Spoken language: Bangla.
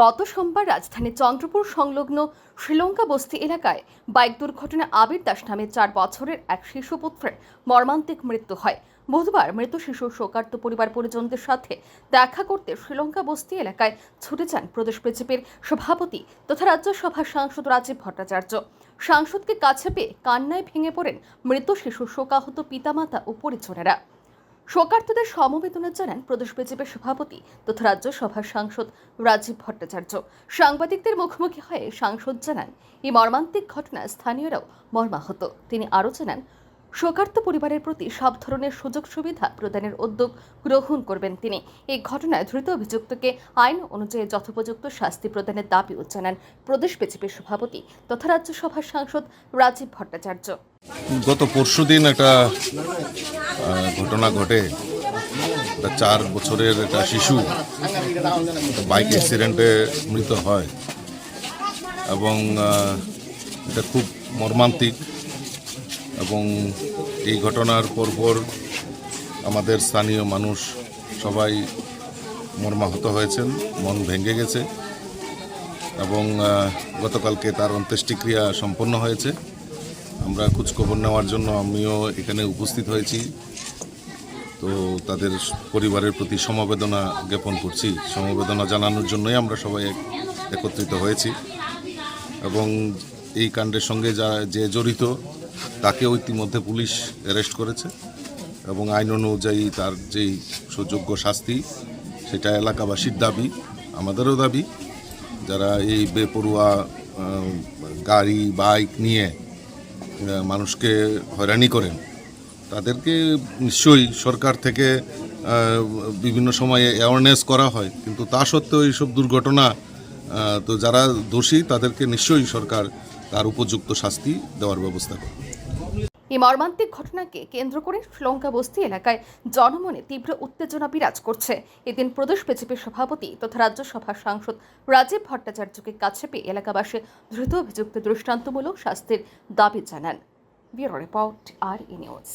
গত সোমবার রাজধানী চন্দ্রপুর সংলগ্ন শ্রীলঙ্কা বস্তি এলাকায় বাইক দুর্ঘটনায় আবির দাস নামে চার বছরের এক শিশুপুত্রের মর্মান্তিক মৃত্যু হয়। বুধবার মৃত শিশুর শোকার্ত পরিবার পরিজনদের সাথে দেখা করতে শ্রীলঙ্কা বস্তি এলাকায় ছুটে যান প্রদেশ বিজেপির সভাপতি তথা রাজ্যসভার সাংসদ রাজীব ভট্টাচার্য। সাংসদকে কাছে পেয়ে কান্নায় ভেঙে পড়েন মৃত শিশুর শোকাহত পিতামাতা ও পরিজনেরা। শোকার্তদের সমবেদনা জানান প্রদেশ বিজেপির সভাপতি তথা রাজ্যসভার সাংসদ রাজীব ভট্টাচার্য। সাংবাদিকদের মুখোমুখি হয়ে সাংসদ জানান, এই মর্মান্তিক ঘটনায় স্থানীয়রাও মর্মাহত। তিনি আরও জানান, শোকার্ত পরিবারের প্রতি সব ধরনের সুযোগ সুবিধা প্রদানের উদ্যোগ গ্রহণ করবেন তিনি। এই ঘটনায় ধৃত অভিযুক্তকে আইন অনুযায়ী যথোপযুক্ত শাস্তি প্রদানের দাবিও জানান প্রদেশ বিজেপির সভাপতি তথা রাজ্যসভার সাংসদ রাজীব ভট্টাচার্য। গত পরশু দিন একটা ঘটনা ঘটে। একটা চার বছরের একটা শিশু বাইক অ্যাক্সিডেন্টে মৃত হয়। এবং এটা খুব মর্মান্তিক। এবং এই ঘটনার পরপর আমাদের স্থানীয় মানুষ সবাই মর্মাহত হয়েছেন, মন ভেঙে গেছে। এবং গতকালকে তার অন্ত্যেষ্টিক্রিয়া সম্পন্ন হয়েছে। আমরা খোঁজখবর নেওয়ার জন্য আমিও এখানে উপস্থিত হয়েছি। তো তাদের পরিবারের প্রতি সমবেদনা জ্ঞাপন করছি। সমবেদনা জানানোর জন্যই আমরা সবাই এক- একত্রিত হয়েছি। এবং এই কাণ্ডের সঙ্গে যা, যে জড়িত, তাকেও ইতিমধ্যে পুলিশ অ্যারেস্ট করেছে। এবং আইন অনুযায়ী তার যেই সুযোগ্য শাস্তি, সেটা এলাকাবাসীর দাবি, আমাদেরও দাবি। যারা এই বেপরুয়া গাড়ি, বাইক নিয়ে মানুষকে হয়রানি করেন। তাদেরকে নিশ্চয়ই সরকার থেকে বিভিন্ন সময়ে অ্যাওয়ারনেস করা হয়। কিন্তু তা সত্ত্বেও এইসব দুর্ঘটনা তো যারা দোষী, তাদেরকে নিশ্চয়ই সরকার তার উপযুক্ত শাস্তি দেওয়ার ব্যবস্থা করে এই মর্মান্তিক ঘটনাকে কেন্দ্র করে শ্রীলঙ্কা বস্তি এলাকায় জনমনে তীব্র উত্তেজনা বিরাজ করছে। এদিন প্রদেশ বিজেপির সভাপতি তথা রাজ্যসভার সাংসদ রাজীব ভট্টাচার্যকে কাছে পেয়ে এলাকাবাসী দ্রুত অভিযুক্ত দৃষ্টান্তমূলক শাস্তির দাবি জানান। রিপোর্ট আর ই নিউজ।